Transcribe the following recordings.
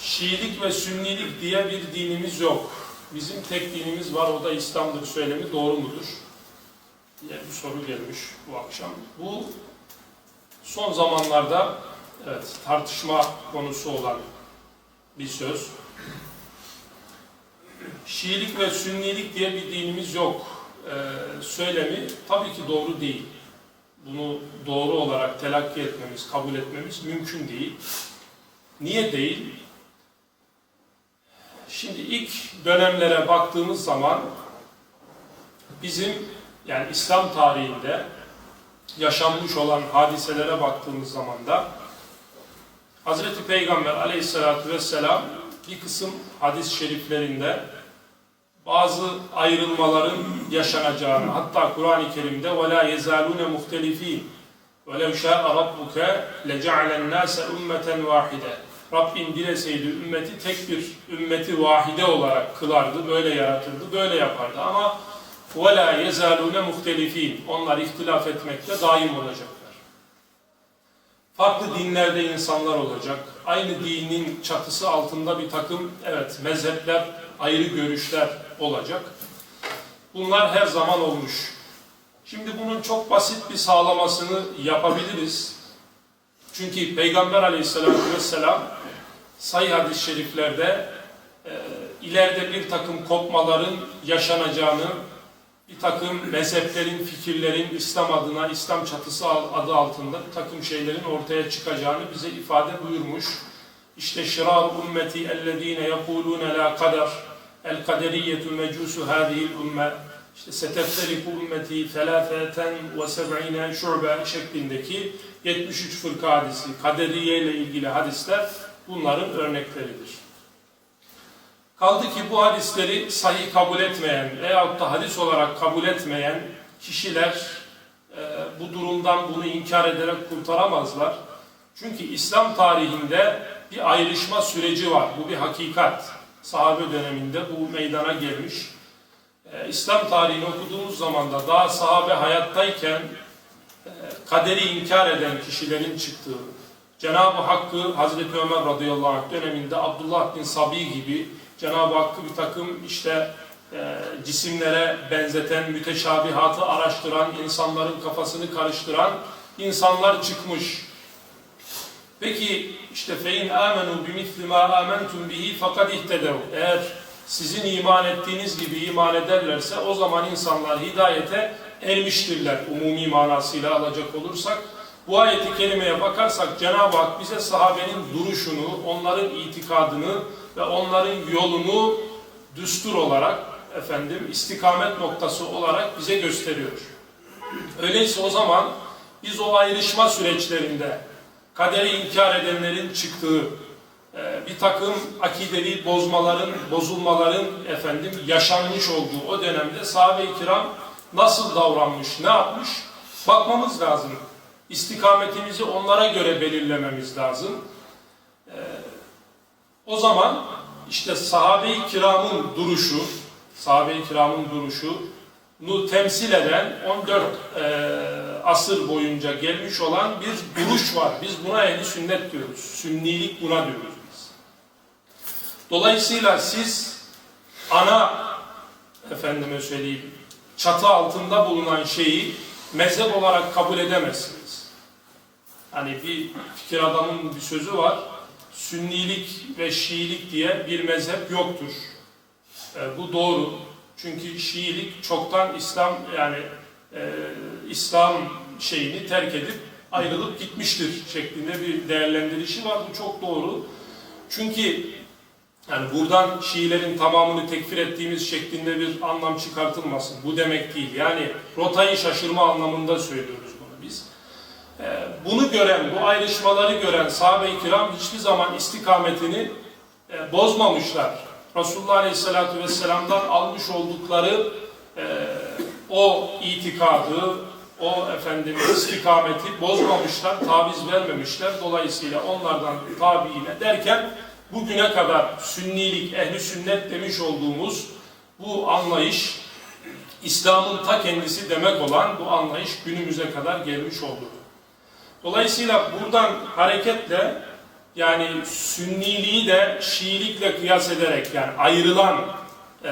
Şiilik ve Sünnilik diye bir dinimiz yok. Bizim tek dinimiz var, o da İslam'dır söylemi doğru mudur? diye bir soru gelmiş bu akşam. Bu son zamanlarda evet, tartışma konusu olan bir söz. Şiilik ve Sünnilik diye bir dinimiz yok. Ee, söylemi tabii ki doğru değil. Bunu doğru olarak telakki etmemiz, kabul etmemiz mümkün değil. Niye değil? Şimdi ilk dönemlere baktığımız zaman bizim yani İslam tarihinde yaşanmış olan hadiselere baktığımız zaman da Hazreti Peygamber aleyhissalatü vesselam bir kısım hadis-i şeriflerinde bazı ayrılmaların yaşanacağını hatta Kur'an-ı Kerim'de وَلَا يَزَالُونَ مُخْتَلِف۪ينَ وَلَوْ شَاءَ رَبُّكَ لَجَعَلَ النَّاسَ اُمَّةً وَاحِدًا Rabbin dileseydi ümmeti tek bir ümmeti vahide olarak kılardı, böyle yaratırdı, böyle yapardı ama وَلَا يَزَالُونَ مُخْتَلِف۪ينَ Onlar ihtilaf etmekte daim olacaklar. Farklı dinlerde insanlar olacak. Aynı dinin çatısı altında bir takım evet mezhepler, ayrı görüşler olacak. Bunlar her zaman olmuş. Şimdi bunun çok basit bir sağlamasını yapabiliriz. Çünkü Peygamber aleyhissalatü vesselam sayı hadis-i şeriflerde e, ileride bir takım kopmaların yaşanacağını, bir takım mezheplerin, fikirlerin İslam adına, İslam çatısı adı altında bir takım şeylerin ortaya çıkacağını bize ifade buyurmuş. İşte şirar ümmeti ellezine yekulune la kader el kaderiyetu mecusu hadihil ümme işte setefteliku ümmeti felafeten ve seb'ine şube şeklindeki 73 fırka hadisi, kaderiye ile ilgili hadisler bunların örnekleridir. Kaldı ki bu hadisleri sahih kabul etmeyen veyahut da hadis olarak kabul etmeyen kişiler e, bu durumdan bunu inkar ederek kurtaramazlar. Çünkü İslam tarihinde bir ayrışma süreci var. Bu bir hakikat. Sahabe döneminde bu meydana gelmiş. E, İslam tarihini okuduğumuz zaman da daha sahabe hayattayken e, kaderi inkar eden kişilerin çıktığı, Cenab-ı Hakk'ı Hazreti Ömer radıyallahu anh döneminde Abdullah bin Sabi gibi Cenab-ı Hakk'ı bir takım işte e, cisimlere benzeten, müteşabihatı araştıran, insanların kafasını karıştıran insanlar çıkmış. Peki işte fein amenu bimithli ma amantum bihi fakat ihtedev. Eğer sizin iman ettiğiniz gibi iman ederlerse o zaman insanlar hidayete ermiştirler umumi manasıyla alacak olursak. Bu ayeti kerimeye bakarsak Cenab-ı Hak bize sahabenin duruşunu, onların itikadını ve onların yolunu düstur olarak efendim istikamet noktası olarak bize gösteriyor. Öyleyse o zaman biz o ayrışma süreçlerinde kaderi inkar edenlerin çıktığı e, bir takım akidevi bozmaların, bozulmaların efendim yaşanmış olduğu o dönemde sahabe-i kiram nasıl davranmış, ne yapmış bakmamız lazım. İstikametimizi onlara göre belirlememiz lazım. E, o zaman işte sahabe-i kiramın duruşu, sahabe-i kiramın duruşu nu temsil eden 14 e, asır boyunca gelmiş olan bir duruş var. Biz buna ehli sünnet diyoruz. Sünnilik buna diyoruz biz. Dolayısıyla siz ana efendime söyleyeyim çatı altında bulunan şeyi mezhep olarak kabul edemezsiniz. Hani bir fikir adamın bir sözü var. Sünnilik ve Şiilik diye bir mezhep yoktur. E, bu doğru. Çünkü Şiilik çoktan İslam yani e, İslam şeyini terk edip ayrılıp gitmiştir şeklinde bir değerlendirişi var. Bu çok doğru. Çünkü yani buradan Şiilerin tamamını tekfir ettiğimiz şeklinde bir anlam çıkartılmasın. Bu demek değil. Yani rotayı şaşırma anlamında söylüyoruz bunu gören, bu ayrışmaları gören sahabe-i kiram hiçbir zaman istikametini e, bozmamışlar. Resulullah Aleyhisselatü Vesselam'dan almış oldukları e, o itikadı, o efendim istikameti bozmamışlar, taviz vermemişler. Dolayısıyla onlardan tabiine derken bugüne kadar sünnilik, ehli sünnet demiş olduğumuz bu anlayış İslam'ın ta kendisi demek olan bu anlayış günümüze kadar gelmiş oldu. Dolayısıyla buradan hareketle yani Sünniliği de Şiilikle kıyas ederek yani ayrılan e,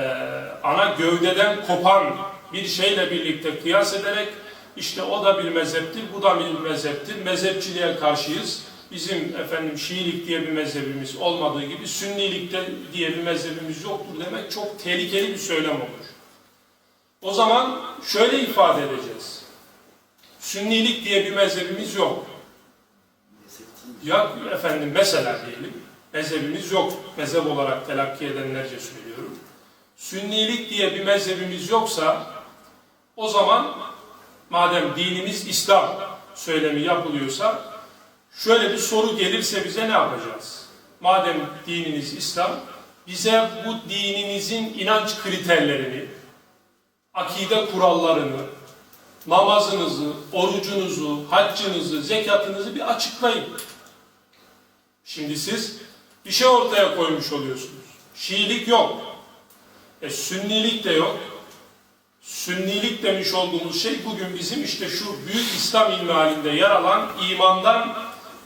ana gövdeden kopan bir şeyle birlikte kıyas ederek işte o da bir mezheptir, bu da bir mezheptir. Mezhepçiliğe karşıyız. Bizim efendim Şiilik diye bir mezhebimiz olmadığı gibi Sünnilikte diye bir mezhebimiz yoktur demek çok tehlikeli bir söylem olur. O zaman şöyle ifade edeceğiz. Sünnilik diye bir mezhebimiz yok. Ya efendim mesela diyelim mezhebimiz yok. Mezhep olarak telakki edenlerce söylüyorum. Sünnilik diye bir mezhebimiz yoksa o zaman madem dinimiz İslam söylemi yapılıyorsa şöyle bir soru gelirse bize ne yapacağız? Madem dininiz İslam bize bu dininizin inanç kriterlerini, akide kurallarını, namazınızı, orucunuzu, haccınızı, zekatınızı bir açıklayın. Şimdi siz bir şey ortaya koymuş oluyorsunuz. Şiilik yok. E, sünnilik de yok. Sünnilik demiş olduğumuz şey bugün bizim işte şu büyük İslam ilmi yer alan imandan,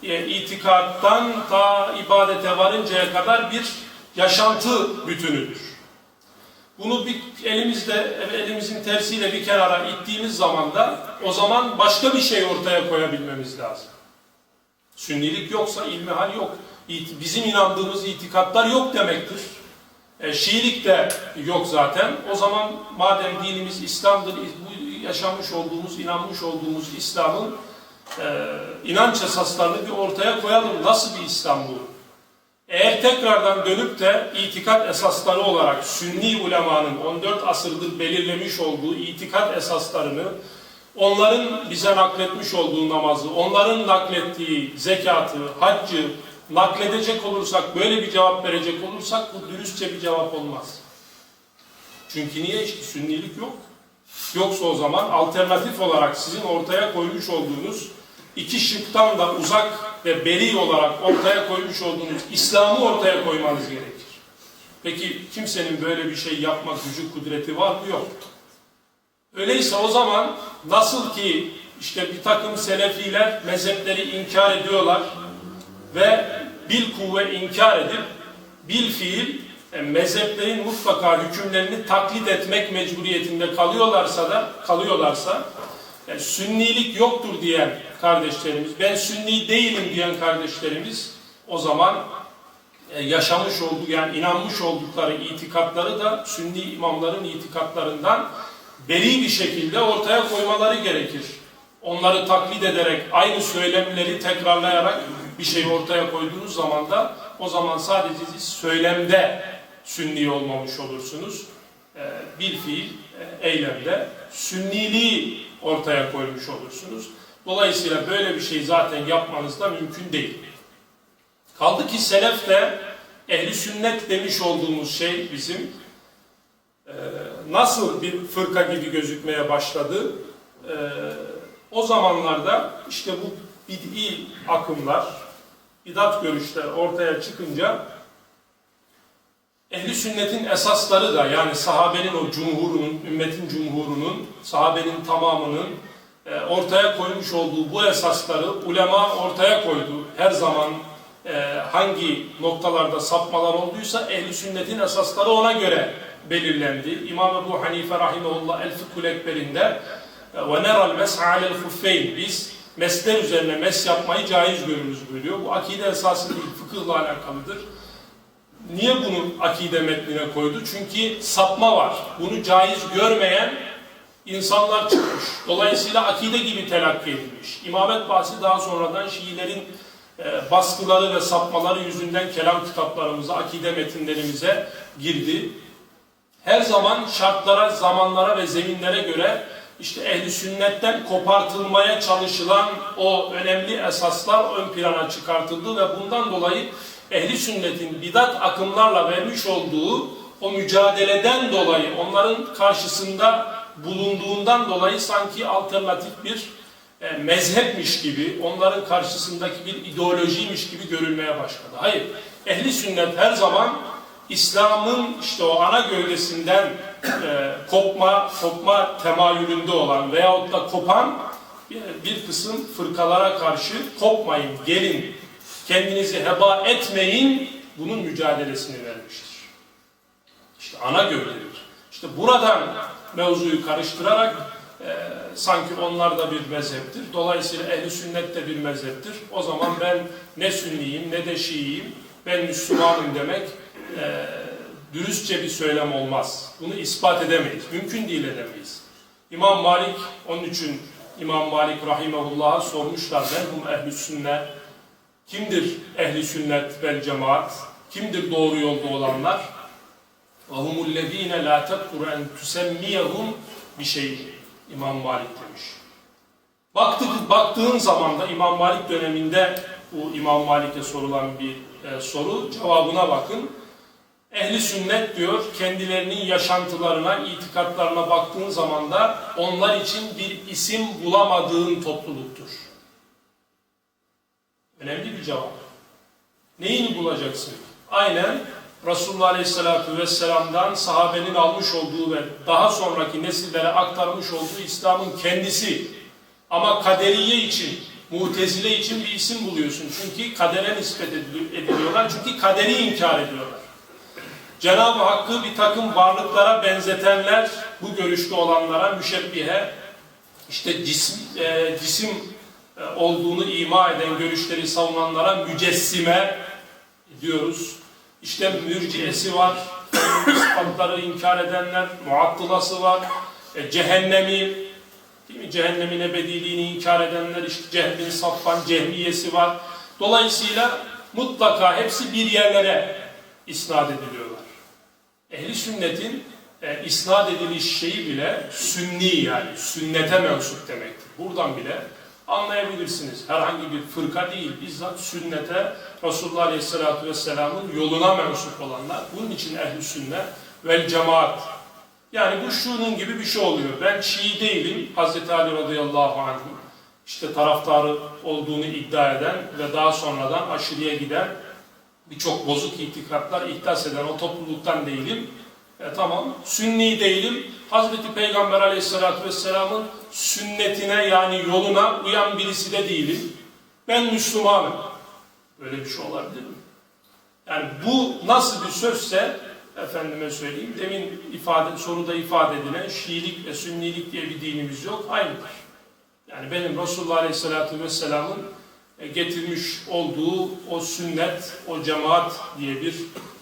e, itikattan ta ibadete varıncaya kadar bir yaşantı bütünüdür. Bunu bir elimizde, elimizin tersiyle bir kenara ittiğimiz zaman da o zaman başka bir şey ortaya koyabilmemiz lazım. Sünnilik yoksa ilmihal yok. Bizim inandığımız itikatlar yok demektir. E, Şiilik de yok zaten. O zaman madem dinimiz İslam'dır, bu yaşamış olduğumuz, inanmış olduğumuz İslam'ın e, inanç esaslarını bir ortaya koyalım. Nasıl bir İslam bu? Eğer tekrardan dönüp de itikat esasları olarak Sünni ulemanın 14 asırdır belirlemiş olduğu itikat esaslarını onların bize nakletmiş olduğu namazı, onların naklettiği zekatı, haccı nakledecek olursak, böyle bir cevap verecek olursak bu dürüstçe bir cevap olmaz. Çünkü niye işte sünnilik yok? Yoksa o zaman alternatif olarak sizin ortaya koymuş olduğunuz iki şıktan da uzak ve beri olarak ortaya koymuş olduğunuz İslam'ı ortaya koymanız gerekir. Peki kimsenin böyle bir şey yapmak gücü kudreti var mı? Yok. Öyleyse o zaman nasıl ki işte bir takım selefiler mezhepleri inkar ediyorlar ve bil kuvve inkar edip bil fiil e, mezheplerin mutlaka hükümlerini taklit etmek mecburiyetinde kalıyorlarsa da kalıyorlarsa e, sünnilik yoktur diyen kardeşlerimiz, ben sünni değilim diyen kardeşlerimiz o zaman e, yaşamış olduğu yani inanmış oldukları itikatları da sünni imamların itikatlarından beri bir şekilde ortaya koymaları gerekir. Onları taklit ederek, aynı söylemleri tekrarlayarak bir şey ortaya koyduğunuz zaman da o zaman sadece siz söylemde sünni olmamış olursunuz. Ee, bir fiil, e, eylemde sünniliği ortaya koymuş olursunuz. Dolayısıyla böyle bir şey zaten yapmanız da mümkün değil. Kaldı ki selef de ehli sünnet demiş olduğumuz şey bizim e, nasıl bir fırka gibi gözükmeye başladı? E, o zamanlarda işte bu bid'i akımlar, bidat görüşler ortaya çıkınca ehli sünnetin esasları da yani sahabenin o cumhurunun, ümmetin cumhurunun, sahabenin tamamının e, ortaya koymuş olduğu bu esasları ulema ortaya koydu. Her zaman e, hangi noktalarda sapmalar olduysa ehli sünnetin esasları ona göre belirlendi. İmam Ebu Hanife Rahimullah El-Fıkhul Ekber'inde ve neral mes'a alel huffeyn biz mesler üzerine mes yapmayı caiz görürüz buyuruyor. Bu akide esası değil, fıkıhla alakalıdır. Niye bunu akide metnine koydu? Çünkü sapma var. Bunu caiz görmeyen insanlar çıkmış. Dolayısıyla akide gibi telakki edilmiş. İmamet bahsi daha sonradan Şiilerin e, baskıları ve sapmaları yüzünden kelam kitaplarımıza, akide metinlerimize girdi. Her zaman şartlara, zamanlara ve zeminlere göre işte ehli sünnetten kopartılmaya çalışılan o önemli esaslar ön plana çıkartıldı ve bundan dolayı ehli sünnetin bidat akımlarla vermiş olduğu o mücadeleden dolayı onların karşısında bulunduğundan dolayı sanki alternatif bir e, mezhepmiş gibi, onların karşısındaki bir ideolojiymiş gibi görülmeye başladı. Hayır, ehli sünnet her zaman İslam'ın işte o ana gövdesinden e, kopma, kopma temayülünde olan veyahut da kopan bir, bir kısım fırkalara karşı kopmayın, gelin, Kendinizi heba etmeyin, bunun mücadelesini vermiştir. İşte ana gövdedir. İşte buradan mevzuyu karıştırarak e, sanki onlar da bir mezheptir. Dolayısıyla ehli sünnet de bir mezheptir. O zaman ben ne sünniyim ne de şiiyim, ben Müslümanım demek e, dürüstçe bir söylem olmaz. Bunu ispat edemeyiz. Mümkün değil edemeyiz. İmam Malik, onun için İmam Malik rahimehullah'a sormuşlar. Ben hum ehl sünnet. Kimdir ehli sünnet vel cemaat? Kimdir doğru yolda olanlar? وَهُمُ الَّذ۪ينَ لَا تَقْرُ اَنْ تُسَمِّيَهُمْ bir şey İmam Malik demiş. Baktık, baktığın zaman da İmam Malik döneminde bu İmam Malik'e sorulan bir e, soru cevabına bakın. Ehli sünnet diyor kendilerinin yaşantılarına, itikatlarına baktığın zaman da onlar için bir isim bulamadığın topluluktur. Önemli bir cevap. Neyini bulacaksın? Aynen Resulullah Aleyhisselatü Vesselam'dan sahabenin almış olduğu ve daha sonraki nesillere aktarmış olduğu İslam'ın kendisi. Ama kaderiye için, mutezile için bir isim buluyorsun. Çünkü kadere nispet ediliyorlar. Çünkü kaderi inkar ediyorlar. Cenab-ı Hakk'ı bir takım varlıklara benzetenler, bu görüşte olanlara müşebbihe, işte cisim, e, cisim olduğunu ima eden görüşleri savunanlara mücessime diyoruz. İşte mürciyesi var, sıfatları inkar edenler, muattılası var, e, cehennemi, değil mi? Cehennemin ebediliğini inkar edenler, işte cehmin safvan, cehmiyesi var. Dolayısıyla mutlaka hepsi bir yerlere isnat ediliyorlar. Ehli sünnetin e, isnat ediliş şeyi bile sünni yani sünnete mensup demektir. Buradan bile anlayabilirsiniz. Herhangi bir fırka değil, bizzat sünnete Resulullah Aleyhisselatü Vesselam'ın yoluna mensup olanlar. Bunun için ehli sünnet vel cemaat. Yani bu şunun gibi bir şey oluyor. Ben Şii değilim, Hazreti Ali radıyallahu anh işte taraftarı olduğunu iddia eden ve daha sonradan aşırıya giden birçok bozuk itikatlar ihdas eden o topluluktan değilim. E, tamam, sünni değilim. Hazreti Peygamber aleyhissalatü vesselamın sünnetine yani yoluna uyan birisi de değilim. Ben Müslümanım. Böyle bir şey olabilir mi? Yani bu nasıl bir sözse efendime söyleyeyim demin ifade soruda ifade edilen Şiilik ve Sünnilik diye bir dinimiz yok. Aynıdır. Yani benim Resulullah Aleyhisselatü Vesselam'ın e, getirmiş olduğu o sünnet, o cemaat diye bir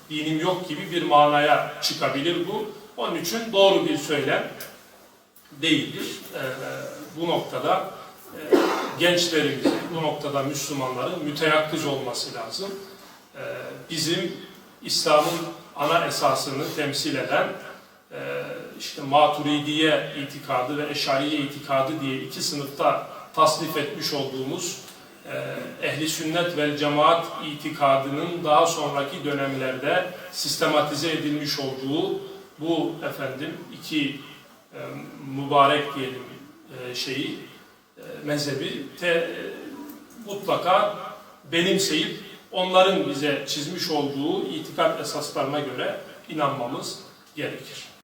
dinim yok gibi bir manaya çıkabilir bu. Onun için doğru bir söylem değildir. Ee, bu noktada e, gençlerimizin, bu noktada Müslümanların müteyakkız olması lazım. Ee, bizim İslam'ın ana esasını temsil eden e, işte Maturidiye itikadı ve Eşariye itikadı diye iki sınıfta tasnif etmiş olduğumuz e, ehli sünnet vel cemaat itikadının daha sonraki dönemlerde sistematize edilmiş olduğu bu efendim iki e, mübarek diyelim e, şeyi e, mezhebi te, e, mutlaka benimseyip onların bize çizmiş olduğu itikat esaslarına göre inanmamız gerekir.